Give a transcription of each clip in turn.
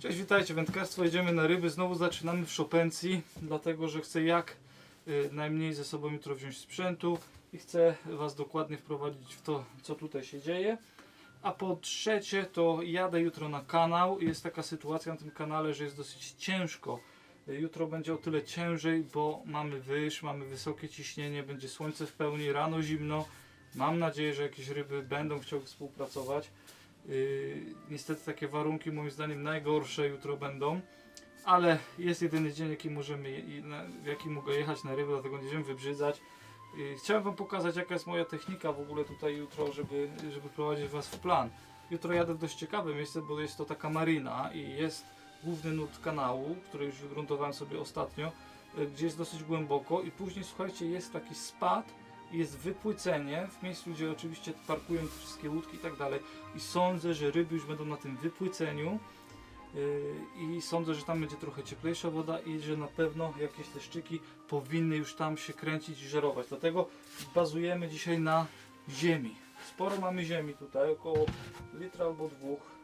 Cześć, witajcie, wędkarstwo, jedziemy na ryby, znowu zaczynamy w Szopencji, dlatego że chcę jak y, najmniej ze sobą jutro wziąć sprzętu i chcę Was dokładnie wprowadzić w to, co tutaj się dzieje. A po trzecie, to jadę jutro na kanał. Jest taka sytuacja na tym kanale, że jest dosyć ciężko. Y, Jutro będzie o tyle ciężej, bo mamy wyż, mamy wysokie ciśnienie, będzie słońce w pełni, rano zimno. Mam nadzieję, że jakieś ryby będą chciały współpracować. Yy, niestety takie warunki moim zdaniem najgorsze jutro będą, ale jest jedyny dzień, jaki możemy, w jaki mogę jechać na ryby, dlatego nie będziemy wybrzydzać. Yy, chciałem Wam pokazać, jaka jest moja technika w ogóle tutaj jutro, żeby, żeby prowadzić Was w plan. Jutro jadę w dość ciekawe miejsce, bo jest to taka marina i jest główny nurt kanału, który już wygruntowałem sobie ostatnio, yy, gdzie jest dosyć głęboko i później, słuchajcie, jest taki spad, jest wypłycenie w miejscu, gdzie oczywiście parkują te wszystkie łódki i tak dalej i sądzę, że ryby już będą na tym wypłyceniu yy, i sądzę, że tam będzie trochę cieplejsza woda i że na pewno jakieś te szczyki powinny już tam się kręcić i żerować. Dlatego bazujemy dzisiaj na ziemi. Sporo mamy ziemi tutaj, około litra albo dwóch.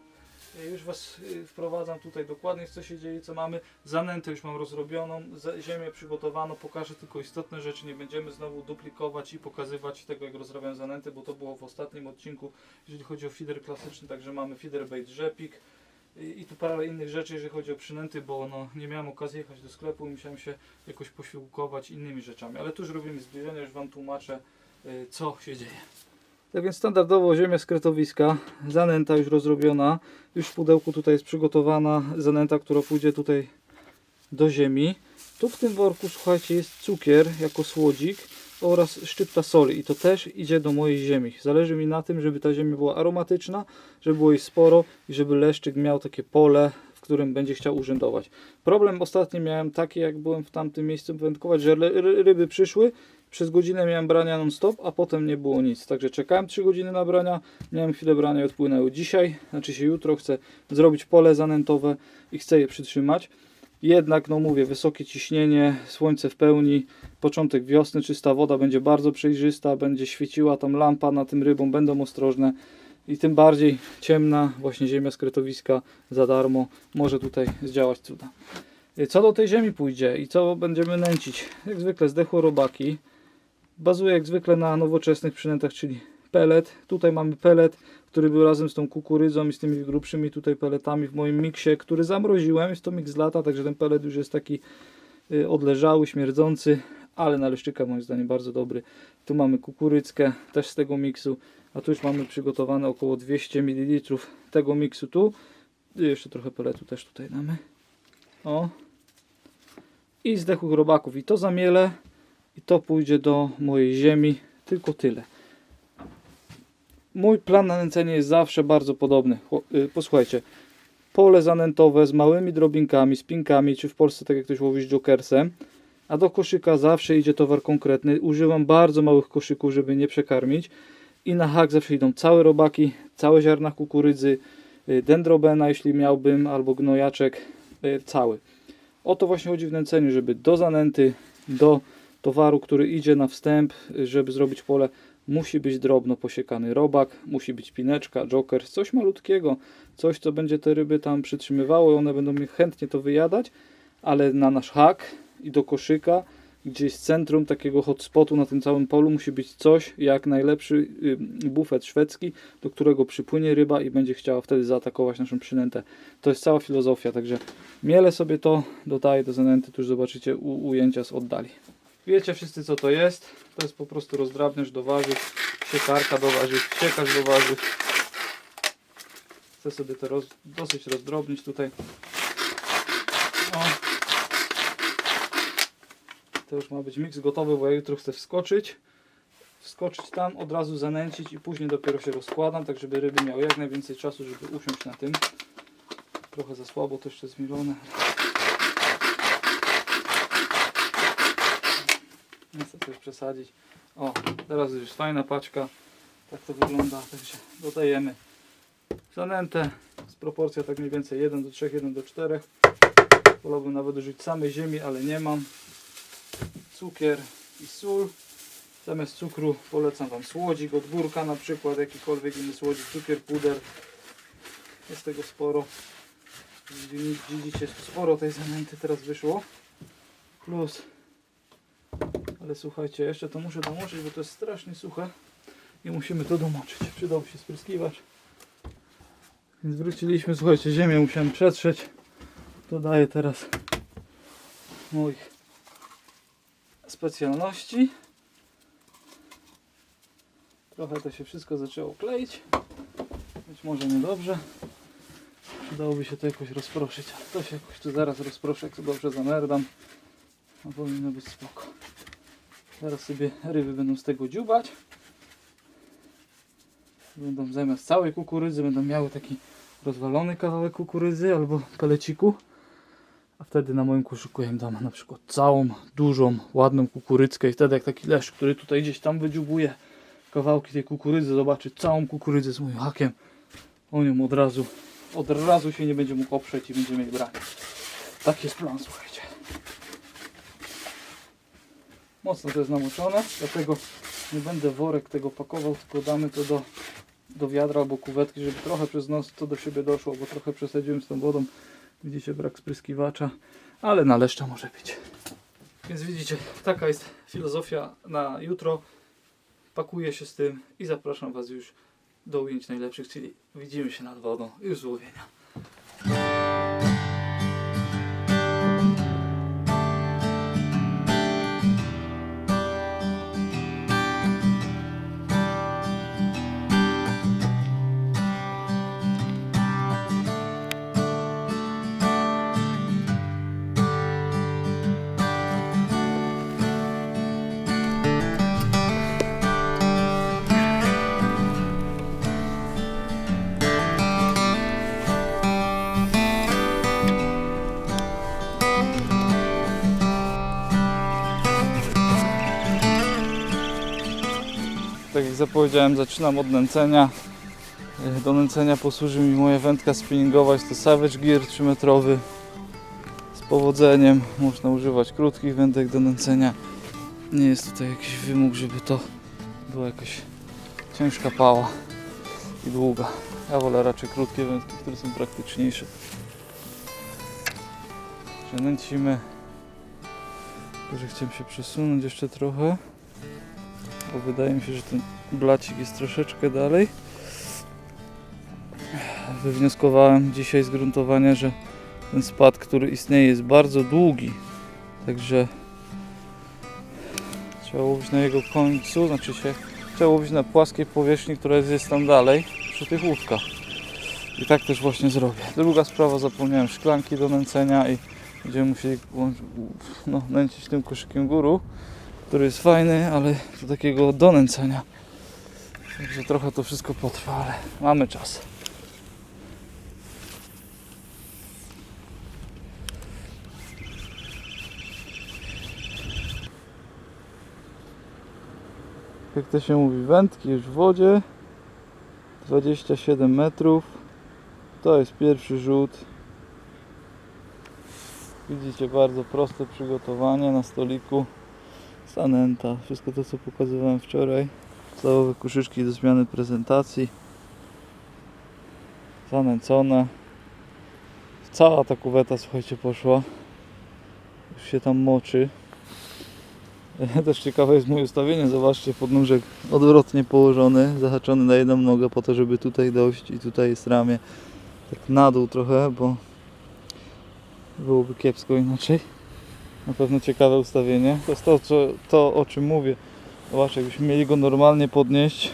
Ja Już Was yy, wprowadzam tutaj dokładnie co się dzieje, co mamy. Zanętę już mam rozrobioną, ziemię przygotowano, pokażę tylko istotne rzeczy, nie będziemy znowu duplikować i pokazywać tego jak rozrabiam zanętę, bo to było w ostatnim odcinku, jeżeli chodzi o feeder klasyczny, także mamy feeder bait rzepik. I, tu parę innych rzeczy, jeżeli chodzi o przynęty, bo no, nie miałem okazji jechać do sklepu i musiałem się jakoś posiłkować innymi rzeczami, ale tu już robimy zbliżenia, już Wam tłumaczę y, co się dzieje. Tak więc standardowo ziemia z zanęta już rozrobiona, już w pudełku tutaj jest przygotowana zanęta, która pójdzie tutaj do ziemi. Tu w tym worku, słuchajcie, jest cukier jako słodzik oraz szczypta soli i to też idzie do mojej ziemi. Zależy mi na tym, żeby ta ziemia była aromatyczna, żeby było jej sporo i żeby leszczyk miał takie pole, w którym będzie chciał urzędować. Problem ostatni miałem taki, jak byłem w tamtym miejscu wędkować, że ry- ry- ryby przyszły, przez godzinę miałem brania non stop, a potem nie było nic. Także czekałem 3 godziny na brania, miałem chwilę brania i odpłynęły. Dzisiaj, znaczy się jutro chcę zrobić pole zanętowe i chcę je przytrzymać. Jednak, no mówię, wysokie ciśnienie, słońce w pełni, początek wiosny, czysta woda będzie bardzo przejrzysta, będzie świeciła tam lampa na tym rybom, będą ostrożne i tym bardziej ciemna właśnie ziemia z kretowiska za darmo może tutaj zdziałać cuda. Co do tej ziemi pójdzie i co będziemy nęcić? Jak zwykle zdechłe robaki. Bazuję jak zwykle na nowoczesnych przynętach, czyli pelet. Tutaj mamy pelet, który był razem z tą kukurydzą i z tymi grubszymi tutaj peletami w moim miksie, który zamroziłem. Jest to miks z lata, także ten pelet już jest taki y, odleżały, śmierdzący, ale na leszczyka moim zdaniem bardzo dobry. Tu mamy kukurydzkę też z tego miksu, a tu już mamy przygotowane około 200 ml tego miksu tu. I jeszcze trochę peletu też tutaj damy. O. I zdechłych robaków. I to zamielę i to pójdzie do mojej ziemi. Tylko tyle. Mój plan na nęcenie jest zawsze bardzo podobny. Y, Posłuchajcie. Pole zanętowe z małymi drobinkami, spinkami, czy w Polsce tak jak ktoś łowi z jokersem. A do koszyka zawsze idzie towar konkretny. Używam bardzo małych koszyków, żeby nie przekarmić. I na hak zawsze idą całe robaki, całe ziarna kukurydzy, y, dendrobena, jeśli miałbym, albo gnojaczek, y, cały. O to właśnie chodzi w nęceniu, żeby do zanęty, do towaru, który idzie na wstęp, żeby zrobić pole, musi być drobno posiekany robak, musi być pineczka, joker, coś malutkiego, coś co będzie te ryby tam przytrzymywało i one będą mi chętnie to wyjadać, ale na nasz hak i do koszyka, gdzieś z centrum takiego hotspotu na tym całym polu musi być coś jak najlepszy y, bufet szwedzki, do którego przypłynie ryba i będzie chciała wtedy zaatakować naszą przynętę. To jest cała filozofia, także mielę sobie to, dodaję do zanęty, tu już zobaczycie u, ujęcia z oddali. Wiecie wszyscy co to jest? To jest po prostu rozdrabniacz do warzyw, siekarka do warzyw, siekarz do warzyw. Chcę sobie to roz, dosyć rozdrobnić tutaj. O. To już ma być miks gotowy, bo ja jutro chcę wskoczyć. Wskoczyć tam, od razu zanęcić i później dopiero się rozkładam, tak żeby ryby miały jak najwięcej czasu, żeby usiąść na tym. Trochę za słabo to jeszcze zmielone. Nie chcę też przesadzić. O, teraz już fajna paczka. Tak to wygląda. Także dodajemy zanętę. Z proporcja tak mniej więcej 1 do 3, 1 do 4. Wolałbym nawet użyć samej ziemi, ale nie mam. Cukier i sól. Zamiast cukru polecam Wam słodzik od górka na przykład, jakikolwiek inny słodzik, cukier, puder. Jest tego sporo. Wi- Widzicie, sporo tej zanęty teraz wyszło. Plus. Ale słuchajcie, jeszcze to muszę domoczyć, bo to jest strasznie suche. I musimy to domoczyć. Przydałby się spryskiwacz. Więc wróciliśmy, słuchajcie, ziemię musiałem przetrzeć. Dodaję teraz moich specjalności. Trochę to się wszystko zaczęło kleić. Być może niedobrze. Przydałoby się to jakoś rozproszyć, ale to się jakoś tu zaraz rozproszę, jak to dobrze zamerdam. No powinno być spoko. Teraz sobie ryby będą z tego dziubać. Będą zamiast całej kukurydzy będą miały taki rozwalony kawałek kukurydzy albo peleciku. A wtedy na moim koszyku im dam na przykład całą, dużą, ładną kukurydzkę i wtedy jak taki leszcz, który tutaj gdzieś tam wydziubuje kawałki tej kukurydzy, zobaczy całą kukurydzę z moim hakiem, on ją od razu, od razu się nie będzie mógł oprzeć i będziemy jej brać. Tak jest plan, słuchajcie. Mocno to jest namoczone, dlatego nie będę worek tego pakował, tylko damy to do, do wiadra albo kuwetki, żeby trochę przez nos to do siebie doszło, bo trochę przesadziłem z tą wodą. Widzicie brak spryskiwacza, ale na leszcza może być. Więc widzicie, taka jest filozofia na jutro. Pakuję się z tym i zapraszam Was już do ujęć najlepszych, czyli widzimy się nad wodą już z łowienia. Tak jak zapowiedziałem, zaczynam od nęcenia. Do nęcenia posłuży mi moja wędka spinningowa, jest to Savage Gear 3-metrowy. Z powodzeniem można używać krótkich wędek do nęcenia. Nie jest tutaj jakiś wymóg, żeby to była jakaś ciężka pała i długa. Ja wolę raczej krótkie wędki, które są praktyczniejsze. Że nęcimy. Tylko, że chciałem się przesunąć jeszcze trochę bo wydaje mi się, że ten blacik jest troszeczkę dalej. Wywnioskowałem dzisiaj z gruntowania, że ten spad, który istnieje jest bardzo długi, także trzeba łowić na jego końcu, znaczy się trzeba łowić na płaskiej powierzchni, która jest tam dalej, przy tych łódkach. I tak też właśnie zrobię. Druga sprawa, zapomniałem szklanki do nęcenia i będziemy musieli no, nęcić tym koszykiem góru który jest fajny, ale do takiego donęcenia. Także trochę to wszystko potrwa, ale mamy czas. Jak to się mówi, wędki już w wodzie. 27 metrów. To jest pierwszy rzut. Widzicie, bardzo proste przygotowanie na stoliku zanęta, wszystko to co pokazywałem wczoraj. Stołowe kuszyczki do zmiany prezentacji. Zanęcone. Cała ta kuweta, słuchajcie, poszła. Już się tam moczy. Też ciekawe jest moje ustawienie. Zobaczcie, podnóżek odwrotnie położony, zahaczony na jedną nogę po to, żeby tutaj dojść i tutaj jest ramię. Tak na dół trochę, bo byłoby kiepsko inaczej. Na pewno ciekawe ustawienie. To jest to, co, to o czym mówię. Zobacz, jakbyśmy mieli go normalnie podnieść,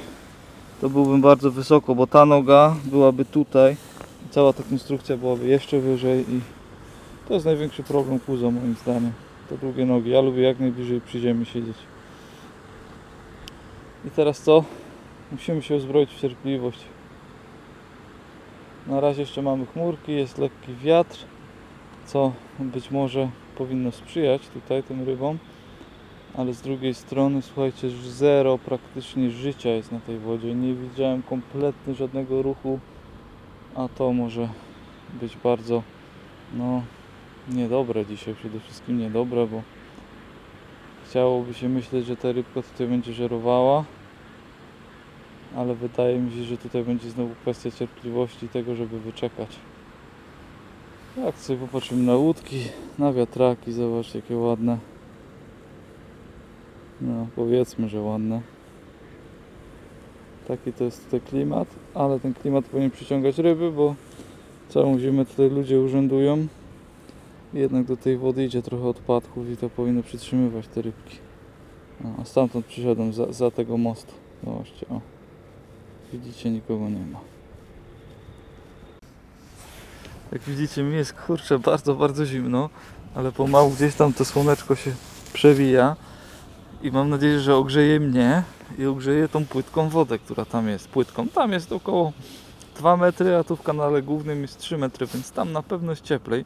to byłbym bardzo wysoko, bo ta noga byłaby tutaj. Cała ta konstrukcja byłaby jeszcze wyżej i to jest największy problem kuzo moim zdaniem. Te długie nogi. Ja lubię jak najbliżej przy ziemi siedzieć. I teraz co? Musimy się uzbroić w cierpliwość. Na razie jeszcze mamy chmurki, jest lekki wiatr, co być może powinno sprzyjać tutaj tym rybom, ale z drugiej strony, słuchajcie, zero praktycznie życia jest na tej wodzie. Nie widziałem kompletnie żadnego ruchu, a to może być bardzo, no, niedobre dzisiaj, przede wszystkim niedobre, bo chciałoby się myśleć, że ta rybka tutaj będzie żerowała, ale wydaje mi się, że tutaj będzie znowu kwestia cierpliwości tego, żeby wyczekać. Jak sobie popatrzymy na łódki, na wiatraki, zobaczcie jakie ładne. No, powiedzmy, że ładne. Taki to jest tutaj klimat, ale ten klimat powinien przyciągać ryby, bo całą zimę tutaj ludzie urzędują. Jednak do tej wody idzie trochę odpadków i to powinno przytrzymywać te rybki. No, a stamtąd przyszedłem, za, za tego mostu. Zobaczcie, o. Widzicie, nikogo nie ma. Jak widzicie, mi jest kurczę bardzo, bardzo zimno, ale pomału gdzieś tam to słoneczko się przewija i mam nadzieję, że ogrzeje mnie i ogrzeje tą płytką wodę, która tam jest. Płytką tam jest około 2 metry, a tu w kanale głównym jest 3 metry, więc tam na pewno jest cieplej,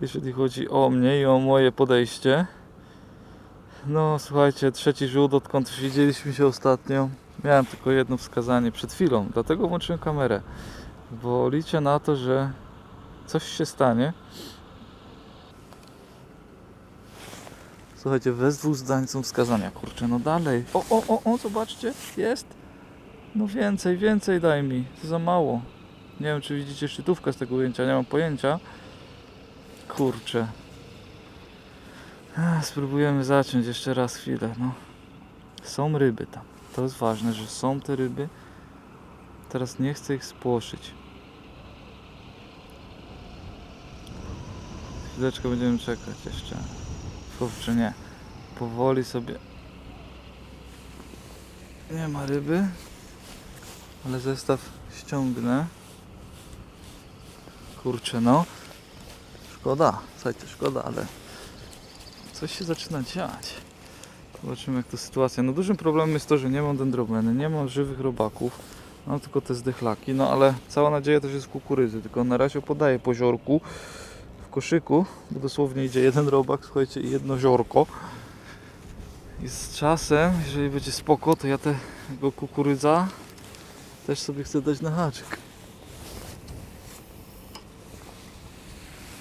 jeżeli chodzi o mnie i o moje podejście. No słuchajcie, trzeci rzut, odkąd widzieliśmy się ostatnio, miałem tylko jedno wskazanie przed chwilą, dlatego włączyłem kamerę, bo liczę na to, że coś się stanie. Słuchajcie, bez dwóch zdań są wskazania. Kurczę, no dalej. O, o, o, o, zobaczcie, jest. No więcej, więcej daj mi. To za mało. Nie wiem, czy widzicie szczytówkę z tego ujęcia, nie mam pojęcia. Kurczę. Ech, Spróbujemy zaciąć jeszcze raz chwilę, no. Są ryby tam. To jest ważne, że są te ryby. Teraz nie chcę ich spłoszyć. Chwileczkę będziemy czekać jeszcze. Kurczę, nie. Powoli sobie. Nie ma ryby. Ale zestaw ściągnę. Kurczę, no. Szkoda. Słuchajcie, szkoda, ale coś się zaczyna dziać. Zobaczymy jak to sytuacja. No dużym problemem jest to, że nie mam dendromeny, nie mam żywych robaków. Mam tylko te zdechlaki, no ale cała nadzieja też jest kukurydzy. Tylko na razie podaję po ziorku w koszyku, bo dosłownie idzie jeden robak, słuchajcie, i jedno ziorko. I z czasem, jeżeli będzie spoko, to ja tego kukurydza też sobie chcę dać na haczyk.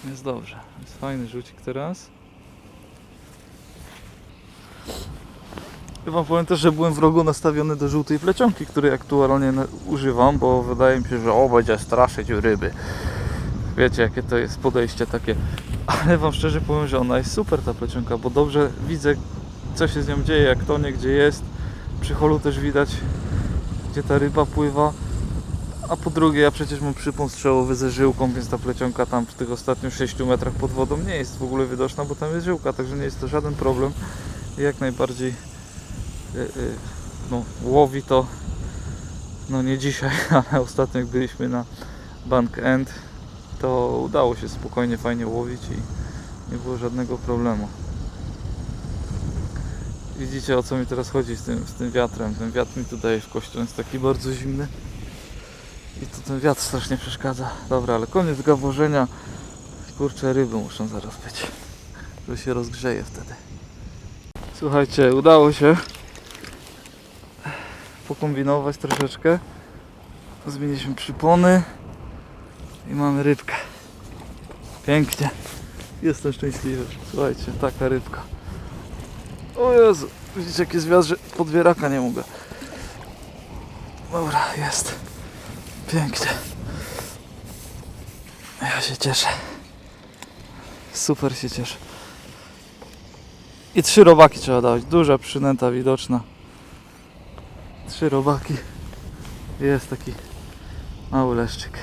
Jest dobrze. Jest fajny rzucik teraz. Ja wam powiem też, że byłem wrogo nastawiony do żółtej plecionki, której aktualnie używam, bo wydaje mi się, że o, będzie straszyć ryby. Wiecie, jakie to jest podejście takie. Ale wam szczerze powiem, że ona jest super ta plecionka, bo dobrze widzę, co się z nią dzieje, jak tonie, gdzie jest. Przy holu też widać, gdzie ta ryba pływa. A po drugie, ja przecież mam przypon strzałowy ze żyłką, więc ta plecionka tam w tych ostatnich 6 metrach pod wodą nie jest w ogóle widoczna, bo tam jest żyłka, także nie jest to żaden problem. Jak najbardziej y, y, no, łowi to, no nie dzisiaj, ale ostatnio jak byliśmy na Bank End, to udało się spokojnie, fajnie łowić i nie było żadnego problemu. Widzicie o co mi teraz chodzi z tym, z tym wiatrem. Ten wiatr mi tu daje w kości, on jest taki bardzo zimny. I tu ten wiatr strasznie przeszkadza. Dobra, ale koniec gaworzenia. Kurczę, ryby muszą zaraz być. Że się rozgrzeje wtedy. Słuchajcie, udało się pokombinować troszeczkę. Zmieniliśmy przypony i mamy rybkę. Pięknie. Jestem szczęśliwy. Słuchajcie, taka rybka. O Jezu, widzicie jaki że podwieraka nie mogę. Dobra, jest. Pięknie. Ja się cieszę. Super się cieszę. I trzy robaki trzeba dać. Duża przynęta widoczna. Trzy robaki. Jest taki mały leszczyk.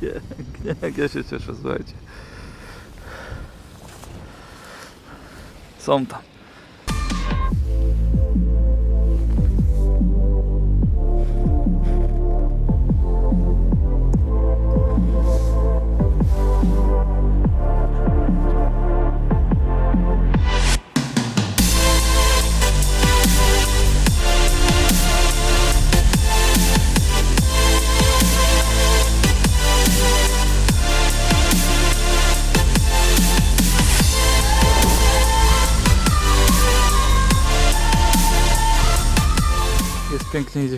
Pięknie, ja się cieszę, słuchajcie. Są tam.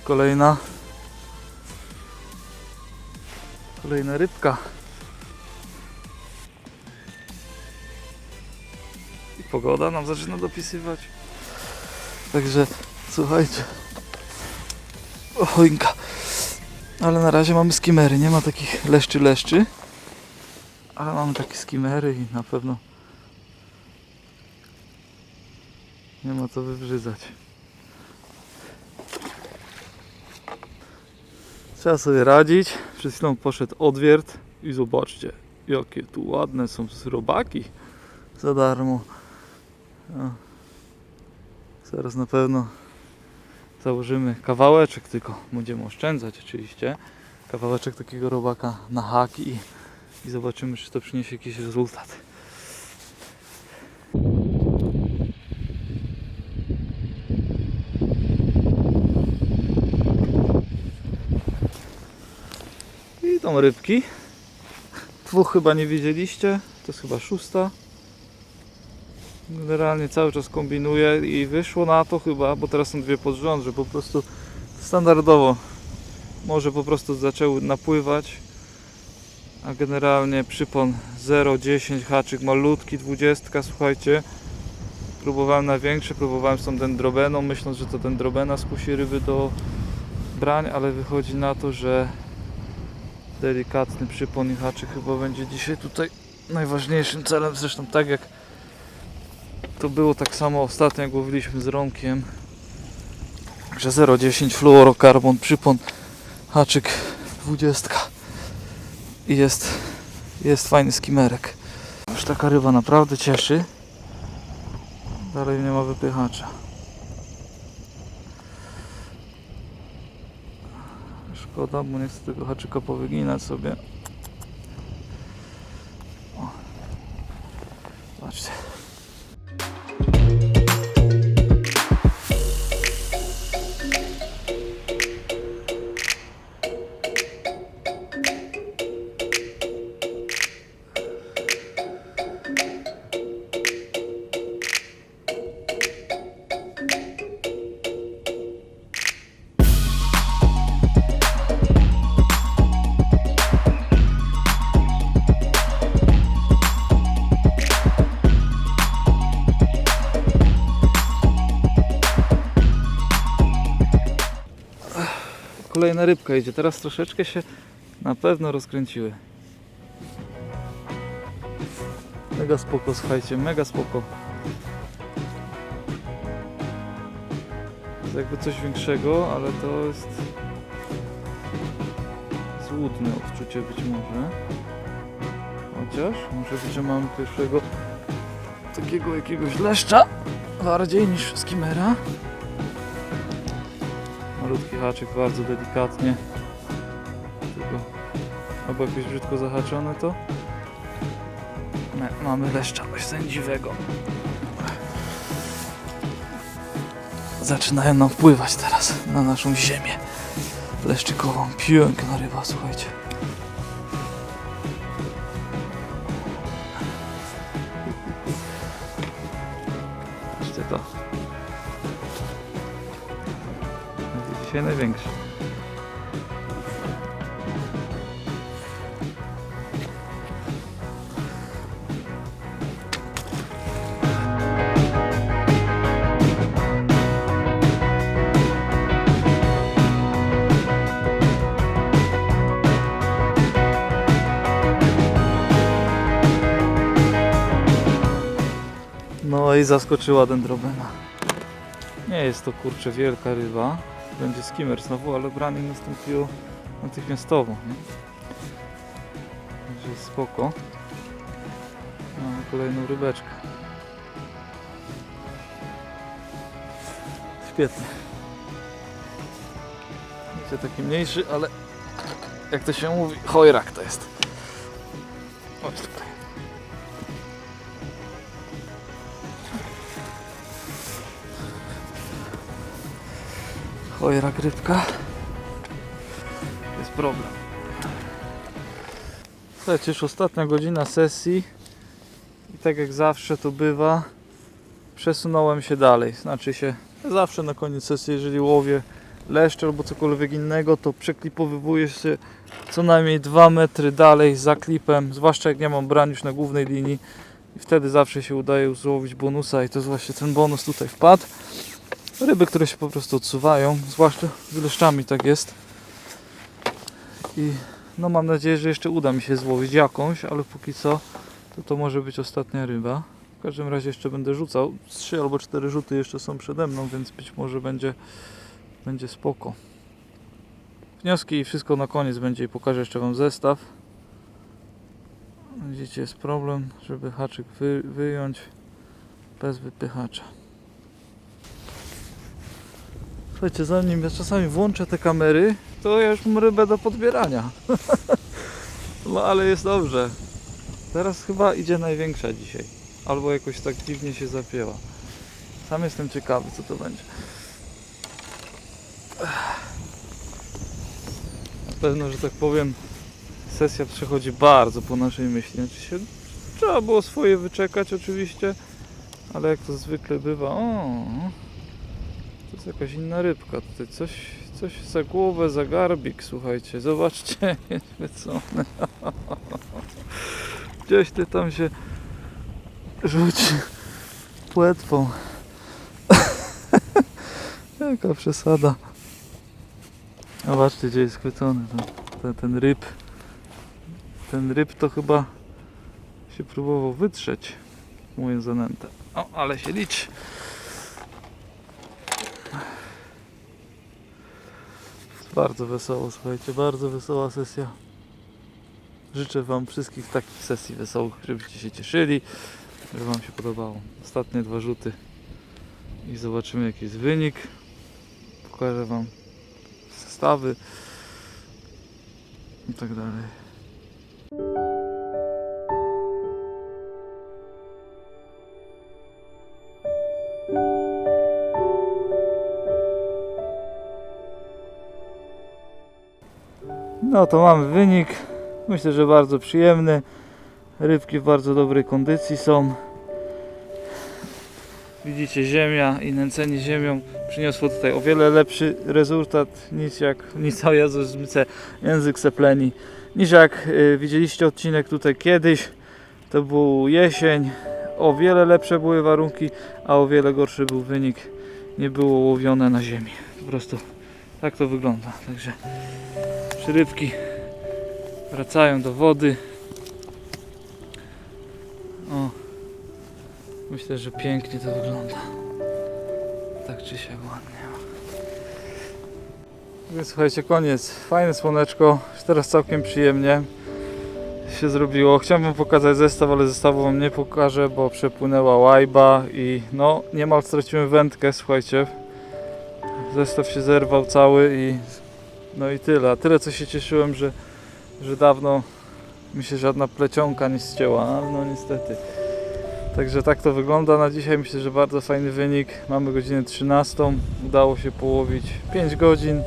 Kolejna. Kolejna rybka. I pogoda nam zaczyna dopisywać. Także słuchajcie. O, choinka. Ale na razie mamy skimery, nie ma takich leszczy leszczy. Ale mamy takie skimery i na pewno nie ma co wybrzydzać. Trzeba sobie radzić. Przed chwilą poszedł odwiert i zobaczcie, jakie tu ładne są robaki za darmo. O. Zaraz na pewno założymy kawałeczek, tylko będziemy oszczędzać oczywiście. Kawałeczek takiego robaka na hak i, i zobaczymy, czy to przyniesie jakiś rezultat. I tą rybki. Dwóch chyba nie widzieliście. To jest chyba szósta. Generalnie cały czas kombinuję i wyszło na to chyba, bo teraz są dwie pod rząd, że po prostu standardowo może po prostu zaczęły napływać. A generalnie przypon 0,10 haczyk malutki, 20 słuchajcie. Próbowałem na większe, próbowałem z tą dendrobeną, myśląc, że to dendrobena skusi ryby do brań, ale wychodzi na to, że delikatny przypon i haczyk chyba będzie dzisiaj tutaj najważniejszym celem. Zresztą tak jak to było tak samo ostatnio jak łowiliśmy z Romkiem, że 0,10 fluorokarbon, przypon, haczyk 20 i jest, jest fajny skimerek. Już taka ryba naprawdę cieszy. Dalej nie ma wypychacza. Szkoda, bo nie chcę tego haczyka powyginać sobie. Kolejna rybka idzie. Teraz troszeczkę się na pewno rozkręciły. Mega spoko, słuchajcie, mega spoko. jest jakby coś większego, ale to jest złudne odczucie być może. Chociaż może być, że mamy pierwszego takiego jakiegoś leszcza bardziej niż skimera. Malutki haczyk, bardzo delikatnie. Tylko albo jakoś brzydko zahaczone to. Nie, mamy leszcza sędziwego. Zaczynają nam wpływać teraz na naszą ziemię leszczykową. Piękna ryba, słuchajcie. Dzisiaj największy. No i zaskoczyła dendrobena. Nie jest to kurczę wielka ryba. Będzie skimmer znowu, ale branie nastąpiło natychmiastowo. Nie? Także spoko. Mamy kolejną rybeczkę. Świetnie. Wiecie, taki mniejszy, ale jak to się mówi, chojrak to jest. Chodź tutaj. Chojrak rybka. Jest problem. Słuchajcie, już ostatnia godzina sesji i tak jak zawsze to bywa, przesunąłem się dalej. Znaczy się, zawsze na koniec sesji, jeżeli łowię leszcze albo cokolwiek innego, to przeklipowywuję się co najmniej 2 metry dalej za klipem, zwłaszcza jak nie mam brań już na głównej linii i wtedy zawsze się udaje złowić bonusa i to jest właśnie ten bonus tutaj wpadł. Ryby, które się po prostu odsuwają, zwłaszcza z leszczami tak jest. I No mam nadzieję, że jeszcze uda mi się złowić jakąś, ale póki co to to może być ostatnia ryba. W każdym razie jeszcze będę rzucał. Trzy albo cztery rzuty jeszcze są przede mną, więc być może będzie, będzie spoko. Wnioski i wszystko na koniec będzie i pokażę jeszcze Wam zestaw. Widzicie, jest problem, żeby haczyk wy, wyjąć bez wypychacza. Słuchajcie, zanim ja czasami włączę te kamery, to ja już mam rybę do podbierania. no ale jest dobrze. Teraz chyba idzie największa dzisiaj. Albo jakoś tak dziwnie się zapięła. Sam jestem ciekawy, co to będzie. Na pewno, że tak powiem, sesja przechodzi bardzo po naszej myśli. Znaczy się, trzeba było swoje wyczekać oczywiście, ale jak to zwykle bywa, o, to jest jakaś inna rybka. Tutaj coś, coś za głowę, za garbik, słuchajcie. Zobaczcie, jest. Gdzieś ty tam się rzuci płetwą. Jaka przesada. Zobaczcie, gdzie jest chwycony ten, ten, ten ryb. Ten ryb to chyba się próbował wytrzeć moją zanętę. O, ale się liczy. Bardzo wesoło, słuchajcie, bardzo wesoła sesja. Życzę Wam wszystkich takich sesji wesołych, żebyście się cieszyli, żeby Wam się podobało. Ostatnie dwa rzuty i zobaczymy jaki jest wynik. Pokażę Wam zestawy i tak dalej. No to mamy wynik. Myślę, że bardzo przyjemny. Rybki w bardzo dobrej kondycji są. Widzicie, ziemia i nęcenie ziemią przyniosło tutaj o wiele lepszy rezultat niż jak nic o Jezus język sepleni. Niż jak y, widzieliście odcinek tutaj kiedyś, to był jesień, o wiele lepsze były warunki, a o wiele gorszy był wynik. Nie było łowione na ziemi. Po prostu tak to wygląda. Także przyrybki wracają do wody. O, myślę, że pięknie to wygląda. Tak czy siak ładnie. Więc słuchajcie, koniec. Fajne słoneczko, teraz całkiem przyjemnie się zrobiło. Chciałem wam pokazać zestaw, ale zestawu wam nie pokażę, bo przepłynęła łajba i no niemal straciłem wędkę, słuchajcie. Zestaw się zerwał cały i no i tyle. A tyle co się cieszyłem, że, że dawno mi się żadna plecionka nie ścięła, ale no niestety. Także tak to wygląda na dzisiaj. Myślę, że bardzo fajny wynik. Mamy godzinę 13. Udało się połowić 5 godzin.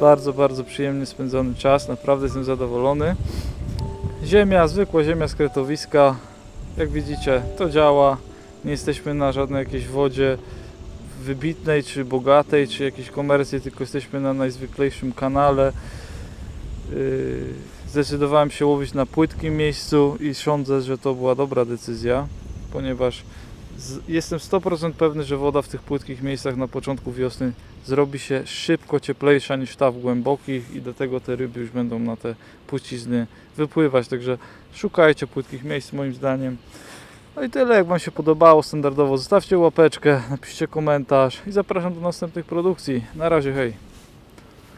Bardzo, bardzo przyjemnie spędzony czas. Naprawdę jestem zadowolony. Ziemia, zwykła ziemia z kretowiska. Jak widzicie, to działa. Nie jesteśmy na żadnej jakiejś wodzie wybitnej, czy bogatej, czy jakiejś komercji, tylko jesteśmy na najzwyklejszym kanale. Yy, Zdecydowałem się łowić na płytkim miejscu i sądzę, że to była dobra decyzja, ponieważ jestem 100% pewny, że woda w tych płytkich miejscach na początku wiosny zrobi się szybko cieplejsza niż ta w głębokich i do tego te ryby już będą na te płcizny wypływać, także szukajcie płytkich miejsc moim zdaniem. No i tyle, jak Wam się podobało standardowo zostawcie łapeczkę, napiszcie komentarz i zapraszam do następnych produkcji. Na razie, hej!